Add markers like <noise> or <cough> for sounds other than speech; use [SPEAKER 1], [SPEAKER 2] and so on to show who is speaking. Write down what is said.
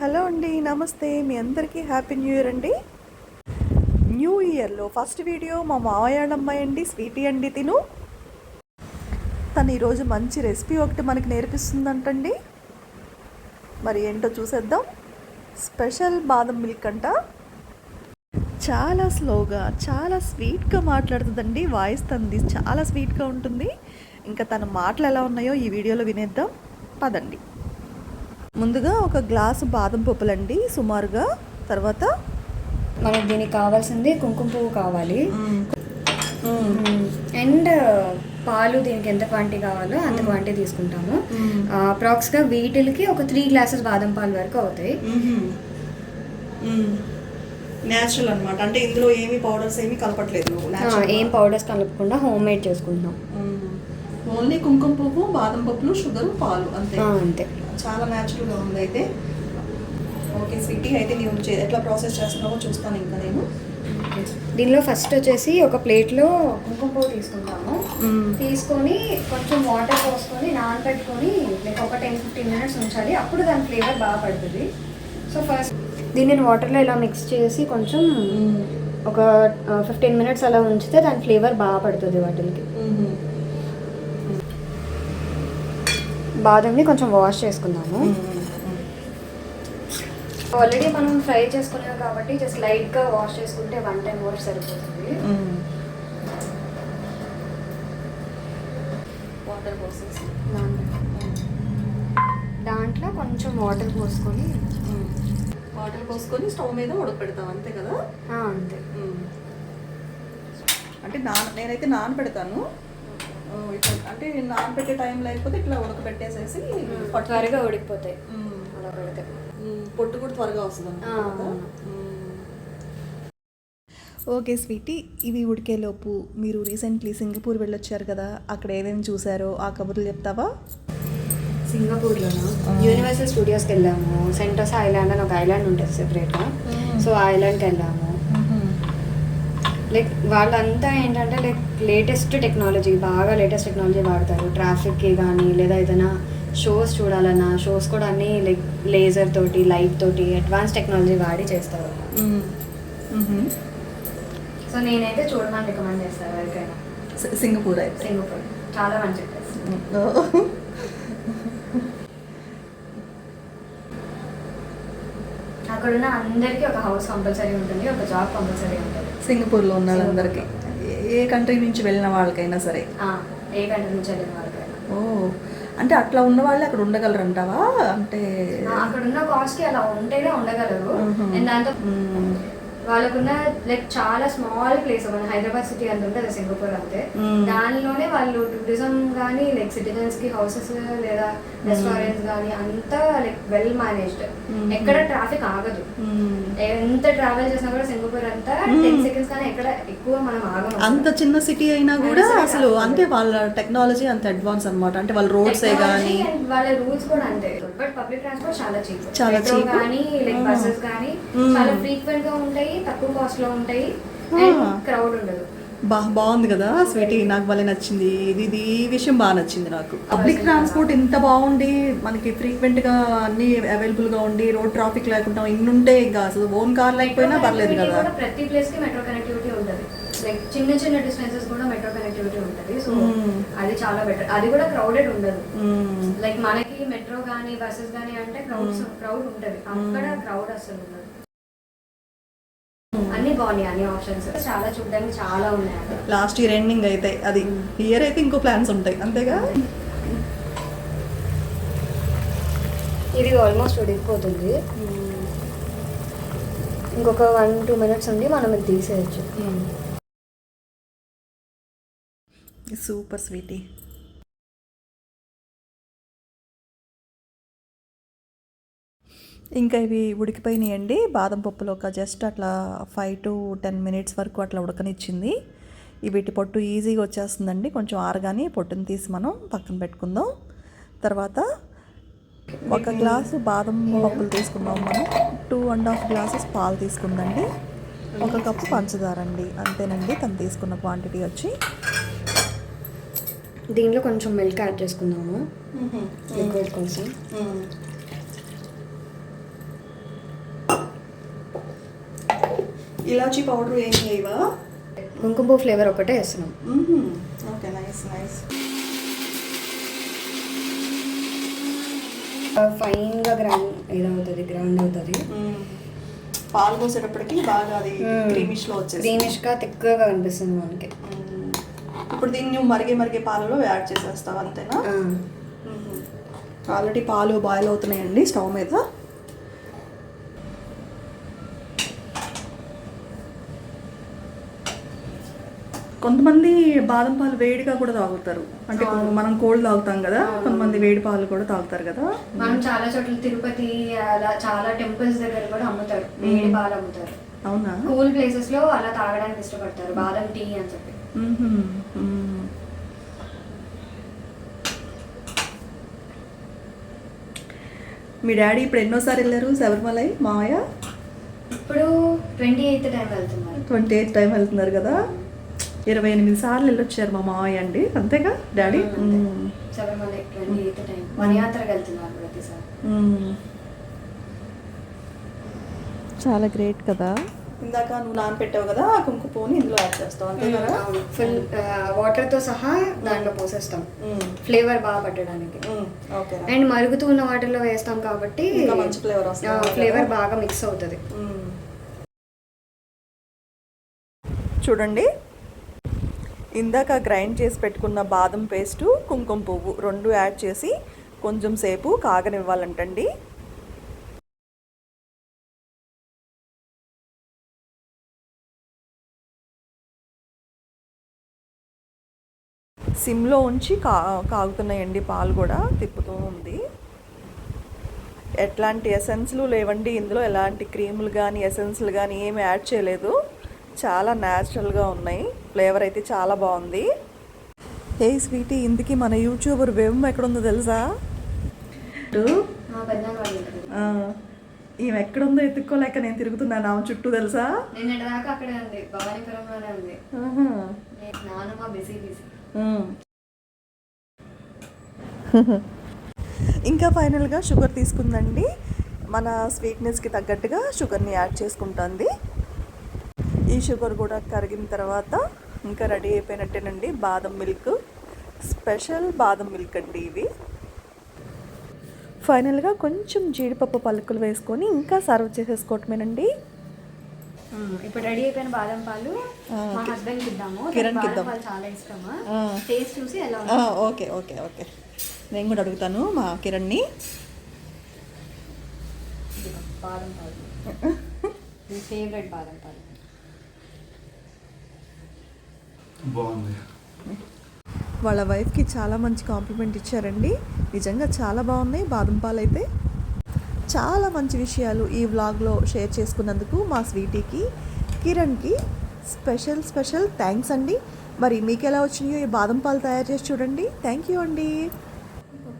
[SPEAKER 1] Hello అండి నమస్తే. మీ అందరికీ హ్యాపీ న్యూ ఇయర్ అండి. న్యూ ఇయర్లో ఫస్ట్ వీడియో మా మావయ్య అండి స్వీటీ అండి తిను. తను ఈరోజు మంచి రెసిపీ ఒకటి మనకి నేర్పిస్తుందంటండి. మరి ఏంటో చూసేద్దాం. స్పెషల్ బాదం మిల్క్ అంట. చాలా స్లోగా చాలా స్వీట్గా మాట్లాడుతుందండి. వాయిస్ తనది చాలా స్వీట్గా ఉంటుంది. ఇంకా తన మాటలు ఎలా ఉన్నాయో ఈ వీడియోలో వినేద్దాం. పదండి. ముందుగా ఒక గ్లాసు బాదం పప్పులండి సుమారుగా. తర్వాత
[SPEAKER 2] మనకు దీనికి కావాల్సింది కుంకుమ పువ్వు కావాలి. అండ్ పాలు దీనికి ఎంత క్వాంటిటీ కావాలో అంత క్వాంటిటీ తీసుకుంటాము. అప్రాక్స్గా వీటికి ఒక త్రీ గ్లాసెస్ బాదం పాలు వరకు అవుతాయి.
[SPEAKER 1] న్యాచురల్ అనమాట అంటే ఇందులో ఏమి పౌడర్స్ ఏమి కలపట్లేదు.
[SPEAKER 2] ఏం పౌడర్స్ కలపకుండా హోమ్ మేడ్ చేసుకుంటున్నాం
[SPEAKER 1] ఓన్లీ కుంకుమ పువ్వు బాదం పప్పులు షుగర్ పాలు అంతే.
[SPEAKER 2] అంతే.
[SPEAKER 1] చాలా న్యాచురల్గా ఉంది అయితే. ఓకే స్వీటీ అయితే చే- ఎట్లా ప్రాసెస్ చేస్తున్నావో చూస్తాను ఇంకా నేను.
[SPEAKER 2] దీనిలో ఫస్ట్ వచ్చేసి ఒక ప్లేట్లో కుంకుమ పువ్వు తీసుకుంటాము. తీసుకొని కొంచెం వాటర్ పోసుకొని నానబెట్టుకొని లైక్ ఒక టెన్ ఫిఫ్టీన్ మినిట్స్ ఉంచాలి. అప్పుడు దాని ఫ్లేవర్ బాగా పడుతుంది. సో ఫస్ట్ దీన్ని నేను వాటర్లో ఇలా మిక్స్ చేసి కొంచెం ఒక ఫిఫ్టీన్ మినిట్స్ అలా ఉంచితే దాని ఫ్లేవర్ బాగా పడుతుంది వాటికి. బాదంని కొంచెం వాష్ చేసుకుందాము. ఆల్రెడీ మనం ఫ్రై చేసుకున్నాం కాబట్టి జస్ట్ లైట్గా వాష్ చేసుకుంటే వన్ టైం వాష్ సరిపోతుంది.
[SPEAKER 1] వాటర్ పోసేసి.
[SPEAKER 2] దాంట్లో కొంచెం వాటర్ పోసుకొని.
[SPEAKER 1] వాటర్ పోసుకొని స్టవ్ మీద ఉడకపెడతాం అంతే కదా?
[SPEAKER 2] అంతే.
[SPEAKER 1] అంటే నాన నేనైతే నానబెడతాను అంటే నానబెట్టే టైం లేకపోతే ఇట్లా ఉడకబెట్టేసేసి
[SPEAKER 2] త్వరగా ఉడికిపోతాయి. అలా పెడితే.
[SPEAKER 1] పొట్టు కూడా త్వరగా వస్తుంది. Okay sweetie. ఇవి ఉడికేలోపు మీరు రీసెంట్లీ సింగపూర్ వెళ్ళొచ్చారు కదా అక్కడ ఏమేమి చూసారో ఆ కబుర్లు చెప్తావా?
[SPEAKER 2] సింగపూర్లోనా? యూనివర్సల్ స్టూడియోస్కి వెళ్ళాము. సెంటోస్ ఐలాండ్ అని ఒక ఐలాండ్ ఉంటుంది సెపరేట్గా సో ఆ ఐలాండ్కి వెళ్ళాము. లైక్ వాళ్ళంతా ఏంటంటే లైక్ లేటెస్ట్ టెక్నాలజీ బాగా లేటెస్ట్ టెక్నాలజీ వాడతారు. ట్రాఫిక్కి కానీ లేదా ఏదైనా షోస్ చూడాలన్నా షోస్ కూడా అన్నీ లైక్ లేజర్ తోటి లైట్ తోటి అడ్వాన్స్ టెక్నాలజీ వాడి చేస్తారు. సో నేనైతే చూడమని రికమెండ్ చేస్తాను ఎవరికైనా.
[SPEAKER 1] సింగపూర్ అయితే.
[SPEAKER 2] సింగపూర్. చాలా మంచి ప్లేస్ అక్కడున్న అందరికీ ఒక హౌస్ కంపల్సరీ ఉంటుంది ఒక జాబ్ కంపల్సరీ ఉంటుంది.
[SPEAKER 1] సింగపూర్లో ఉన్న వాళ్ళందరికీ. ఏ- కంట్రీ నుంచి వెళ్ళిన వాళ్ళకైనా సరే.
[SPEAKER 2] ఏ కంట్రీ నుంచి వెళ్ళిన వాళ్ళకైనా.
[SPEAKER 1] ఓ అంటే అట్లా ఉన్న వాళ్ళు అక్కడ ఉండగలరంటావా? అంటే
[SPEAKER 2] ఆ, అక్కడున్న కాస్ట్కి అలా ఉంటేనే ఉండగలరు. దాంతో. వాళ్ళకున్న లైక్ చాలా స్మాల్ ప్లేస్ మన హైదరాబాద్ సిటీ అంత ఉంటుంది సింగపూర్ అంతే. దానిలోనే వాళ్ళు టూరిజం కానీ లైక్ సిటిజన్స్కి హౌసెస్ లేదా రెస్టారెంట్స్ కానీ అంతా లైక్ వెల్ మేనేజ్డ్. ఎక్కడ ట్రాఫిక్ ఆగదు. ఎంత ట్రావెల్ చేసినా కూడా సింగపూర్ అంతా. టెన్ సెకండ్స్ కానీ ఎక్కడ ఎక్కువ మనం ఆగము
[SPEAKER 1] అంత చిన్న సిటీ అయినా కూడా అసలు. అంటే వాళ్ళ టెక్నాలజీ అంత అడ్వాన్స్ అన్నమాట అంటే వాళ్ళ రోడ్సే కానీ
[SPEAKER 2] వాళ్ళ రూల్స్ కూడా అంతే బట్ పబ్లిక్ ట్రాన్స్పోర్ట్ చాలా చీప్
[SPEAKER 1] చాలా cheap.
[SPEAKER 2] కానీ లైక్. బస్సెస్ కానీ. చాలా ఫ్రీక్వెంట్గా ఉంటాయి తక్కువ కాస్ట్లో ఉంటాయి క్రౌడ్ ఉండదు.
[SPEAKER 1] బా బాగుంది కదా స్వీటీ. నాకు భలే నచ్చింది. ఇది ఇది ఈ విషయం బాగా నచ్చింది నాకు. పబ్లిక్ ట్రాన్స్పోర్ట్ ఇంత బాగుండి మనకి frequent గా అన్ని available గా ఉండి రోడ్ ట్రాఫిక్ లేకుండా ఇన్ని ఉంటే ఇంకా అసలు ఓన్ కార్ లేకపోయినా పర్లేదు కదా.
[SPEAKER 2] ప్రతి ప్లేస్కి మెట్రో కనెక్టివిటీ ఉంటుంది. లైక్ చిన్న చిన్న డిస్టెన్సెస్ కూడా మెట్రో కనెక్టివిటీ ఉంటుంది. సో. అది చాలా బెటర్ అది కూడా క్రౌడెడ్ ఉండదు. లైక్ మనకి మెట్రో కానీ బస్సెస్ కానీ అంటే క్రౌడ్. క్రౌడ్ ఉంటది. అక్కడ క్రౌడ్ అసలు ఉండదు. అన్ని బాగున్నాయి అన్ని ఆప్షన్స్ చాలా చూడడానికి చాలా ఉన్నాయి
[SPEAKER 1] లాస్ట్ ఇయర్ ఎండింగ్ అయితే అది ఇయర్ అయితే ఇంకో ప్లాన్స్ ఉంటాయి అంతేగా?
[SPEAKER 2] ఇది ఆల్మోస్ట్ ఉడికిపోతుంది. ఇంకొక వన్ టూ మినిట్స్ ఉండి మనం ఇది తీసేయచ్చు.
[SPEAKER 1] సూపర్ స్వీటీ ఇంకా ఇవి ఉడికిపోయినాయండి. బాదం పప్పులో ఒక జస్ట్ అట్లా ఫైవ్ టు టెన్ మినిట్స్ వరకు అట్లా ఉడకనిచ్చింది. ఈ వీటి పొట్టు ఈజీగా వచ్చేస్తుందండి. కొంచెం ఆరగానే పొట్టుని తీసి మనం పక్కన పెట్టుకుందాం. తర్వాత ఒక గ్లాసు బాదం పప్పులు తీసుకున్నాం మనం. టూ అండ్ హాఫ్ గ్లాసెస్ పాలు తీసుకుందండి. ఒక కప్పు పంచదార అండి. అంతేనండి తను తీసుకున్న క్వాంటిటీ వచ్చి.
[SPEAKER 2] దీంట్లో కొంచెం మిల్క్ యాడ్ చేసుకుందాము. లిక్విడ్ కోసం
[SPEAKER 1] ఇలాచీ పౌడర్ ఏం చేయవా?
[SPEAKER 2] కుంకుమ ఫ్లేవర్ ఒకటే వేస్తున్నాం.
[SPEAKER 1] Okay nice nice.
[SPEAKER 2] ఫైన్గా గ్రైండ్ ఇదవుతుంది గ్రైండ్ అవుతుంది.
[SPEAKER 1] పాలు పోసేటప్పటికి బాగా అది క్రీమిష్లో వచ్చేసి
[SPEAKER 2] గ్రీనిష్గా తిక్కగా కనిపిస్తుంది మనకి.
[SPEAKER 1] ఇప్పుడు దీన్ని మరిగే మరిగే పాలలో యాడ్ చేసేస్తావు అంతేనా? ఆల్రెడీ పాలు బాయిల్ అవుతున్నాయండి స్టవ్ మీద. కొంతమంది బాదం పాలు వేడిగా కూడా తాగుతారు. అంటే మనం కోల్డ్ తాగుతాం కదా కొంతమంది వేడి పాలు కూడా తాగుతారు కదా.
[SPEAKER 2] మనం చాలా చోట్ల తిరుపతి అలా చాలా టెంపుల్స్ దగ్గర కూడా అమ్ముతారు వేడి పాలు అమ్ముతారు.
[SPEAKER 1] అవునా?
[SPEAKER 2] కూల్ ప్లేసెస్లో అలా తాగడానికి ఇష్టపడతారు బాదం టీ అని చెప్పి.
[SPEAKER 1] మీ డాడీ ఇప్పుడు ఎన్నోసారి వెళ్ళారు? శబరిమలై? మావయ్య?
[SPEAKER 2] ఇప్పుడు ట్వంటీ ఎయిత్ టైం వెళ్తున్నారు.
[SPEAKER 1] ట్వంటీ ఎయిత్ టైం వెళ్తున్నారు కదా. ఇరవై ఎనిమిది సార్లు వెళ్ళొచ్చారు మా మావయ్య అండి. అంతేగా డాడీ. చాలా గ్రేట్ కదా. ఇందాక నువ్వు నానపెట్టావు కదా ఆ కుంకుమ పువ్వుని ఇందులో యాడ్ చేస్తావు అంతే కదా?
[SPEAKER 2] ఫుల్ వాటర్తో సహా దాంట్లో పోసేస్తాం. ఫ్లేవర్ బాగా పట్టడానికి.
[SPEAKER 1] ఓకే.
[SPEAKER 2] అండ్ మరుగుతూ ఉన్న వాటిలో వేస్తాం కాబట్టి
[SPEAKER 1] ఇంకా మంచి ఫ్లేవర్ వస్తుంది.
[SPEAKER 2] ఫ్లేవర్ బాగా మిక్స్ అవుతుంది.
[SPEAKER 1] చూడండి ఇందాక గ్రైండ్ చేసి పెట్టుకున్న బాదం పేస్టు కుంకుమ పువ్వు రెండు యాడ్ చేసి కొంచెం సేపు కాగనివ్వాలంటండి. సిమ్లో ఉంచి కా కాగుతున్నాయండి పాలు కూడా తిప్పుతూ ఉంది. ఎట్లాంటి ఎసెన్స్లు లేవండి. ఇందులో ఎలాంటి క్రీములు కానీ ఎసెన్స్లు కానీ ఏమి యాడ్ చేయలేదు. చాలా న్యాచురల్గా ఉన్నాయి. ఫ్లేవర్ అయితే చాలా బాగుంది. ఏ స్వీటీ ఇందుకి మన యూట్యూబర్ వేమ్ ఎక్కడుందో తెలుసా? ఈమె ఎక్కడుందో ఎత్తుక్కోలేక నేను తిరుగుతున్నాను. ఆమె చుట్టూ తెలుసా. <laughs> ఇంకా ఫైనల్గా షుగర్ తీసుకుందండి. మన స్వీట్నెస్కి తగ్గట్టుగా షుగర్ని యాడ్ చేసుకుంటుంది. ఈ షుగర్ కూడా కరిగిన తర్వాత ఇంకా రెడీ అయిపోయినట్టేనండి. బాదం మిల్క్. స్పెషల్ బాదం మిల్క్ అండి ఇవి. ఫైనల్గా కొంచెం జీడిపప్పు పలుకులు వేసుకొని ఇంకా సర్వ్ చేసేసుకోవటమేనండి.
[SPEAKER 2] ఇప్పుడు రెడీ అయిపోయిన బాదం పాలు
[SPEAKER 1] ఆ,
[SPEAKER 2] మా హస్బెండ్కి ఇద్దాము.
[SPEAKER 1] కిరణ్కి
[SPEAKER 2] బాదం
[SPEAKER 1] ఇద్దాం.
[SPEAKER 2] పాలు చాలా ఇష్టమా. టేస్ట్ చూసి ఎలా
[SPEAKER 1] ఓకే ఓకే ఓకే. నేను కూడా అడుగుతాను మా కిరణ్ని.
[SPEAKER 2] బాదం పాలు. <laughs> ఫేవరెట్ బాదం పాలు.
[SPEAKER 3] బాగుంది.
[SPEAKER 1] వాళ్ళ వైఫ్కి చాలా మంచి కాంప్లిమెంట్ ఇచ్చారండి. నిజంగా చాలా బాగున్నాయి. బాదం పాలు అయితే చాలా మంచి విషయాలు ఈ వ్లాగ్లో షేర్ చేసుకున్నందుకు మా స్వీటీకి కిరణ్కి స్పెషల్ స్పెషల్ థ్యాంక్స్ అండి. మరి మీకు ఎలా వచ్చినాయో ఈ బాదం పాలు తయారు చేసి చూడండి. థ్యాంక్ యూ అండి.